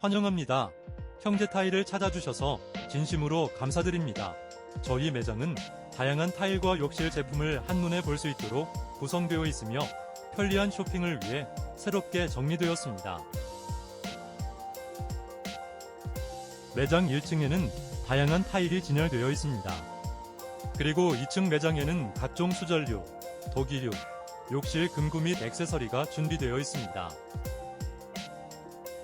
환영합니다. 형제 타일을 찾아주셔서 진심으로 감사드립니다. 저희 매장은 다양한 타일과 욕실 제품을 한눈에 볼 수 있도록 구성되어 있으며 편리한 쇼핑을 위해 새롭게 정리되었습니다. 매장 1층에는 다양한 타일이 진열되어 있습니다. 그리고 2층 매장에는 각종 수전류, 도기류, 욕실 금구 및 액세서리가 준비되어 있습니다.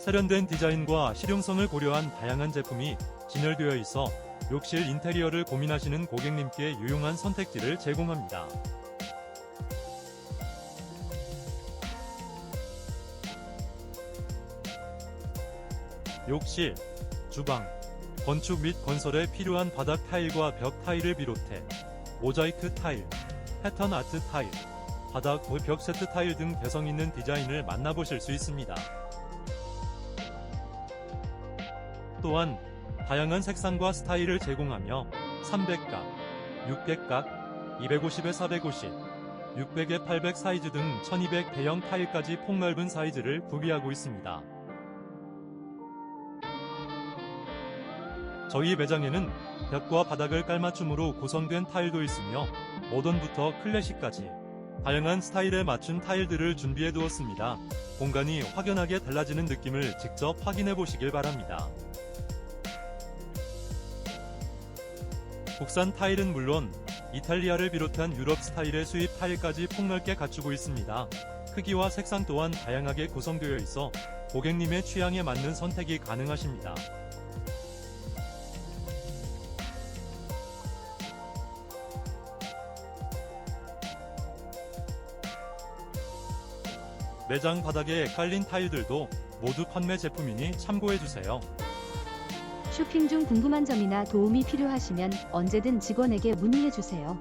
세련된 디자인과 실용성을 고려한 다양한 제품이 진열되어 있어 욕실 인테리어를 고민하시는 고객님께 유용한 선택지를 제공합니다. 욕실, 주방, 건축 및 건설에 필요한 바닥 타일과 벽 타일을 비롯해 모자이크 타일, 패턴 아트 타일, 바닥 벽 세트 타일 등 개성 있는 디자인을 만나보실 수 있습니다. 또한 다양한 색상과 스타일을 제공하며 300각, 600각, 250에 450, 600에 800 사이즈 등 1200 대형 타일까지 폭넓은 사이즈를 구비하고 있습니다. 저희 매장에는 벽과 바닥을 깔맞춤으로 구성된 타일도 있으며 모던부터 클래식까지 다양한 스타일에 맞춘 타일들을 준비해 두었습니다. 공간이 확연하게 달라지는 느낌을 직접 확인해 보시길 바랍니다. 국산 타일은 물론 이탈리아를 비롯한 유럽 스타일의 수입 타일까지 폭넓게 갖추고 있습니다. 크기와 색상 또한 다양하게 구성되어 있어 고객님의 취향에 맞는 선택이 가능하십니다. 매장 바닥에 깔린 타일들도 모두 판매 제품이니 참고해주세요. 쇼핑 중 궁금한 점이나 도움이 필요하시면 언제든 직원에게 문의해 주세요.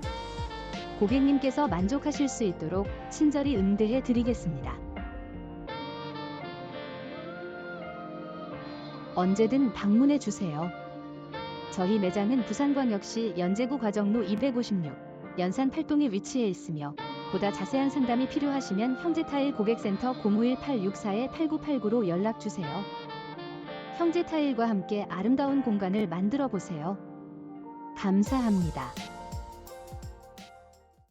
고객님께서 만족하실 수 있도록 친절히 응대해 드리겠습니다. 언제든 방문해 주세요. 저희 매장은 부산광역시 연제구 과정로 256 연산 팔동에 위치해 있으며 보다 자세한 상담이 필요하시면 형제타일 고객센터 051-864-8989로 연락 주세요. 형제 타일과 함께 아름다운 공간을 만들어 보세요. 감사합니다.